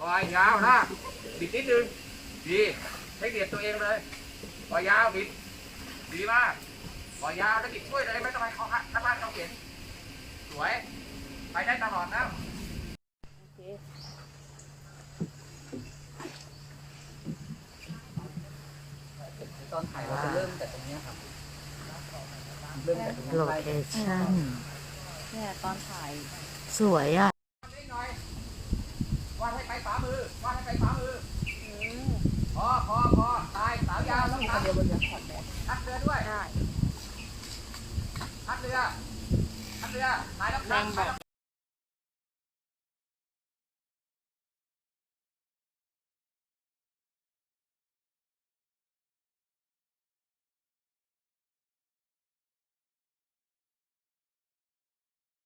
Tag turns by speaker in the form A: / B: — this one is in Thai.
A: ปล่อยยาวนะบิดนิดนึงดีให้เบียดตัวเองเลยปล่อยยาวบิดดีมากปล่อยยาวแล้วบิดช่วยเลยไม่ต้องให้เขาหักถ้าบ้านเขาเห็นสวย ไปได้ตลอดนะ
B: ตอนถ่ายเราจะเริ่มแต่ตรงเนี้ยครับเริ่มแต่ตรง
C: โล
B: นี้ไป
C: เคชั่น
D: เนี่ยตอนถ่าย
C: สวยอะ
A: นิดหน่อย วาดให้ไปฝ่ามือวาดให้ไปฝ่ามือพอพอพอตายสาวยาวต้องตัด
D: เดี๋ยวบนเรือถอดแบบ
A: ทัดเรือด้วย
D: ได้
A: ทัดเรือทัดเรือตายแล้วตัด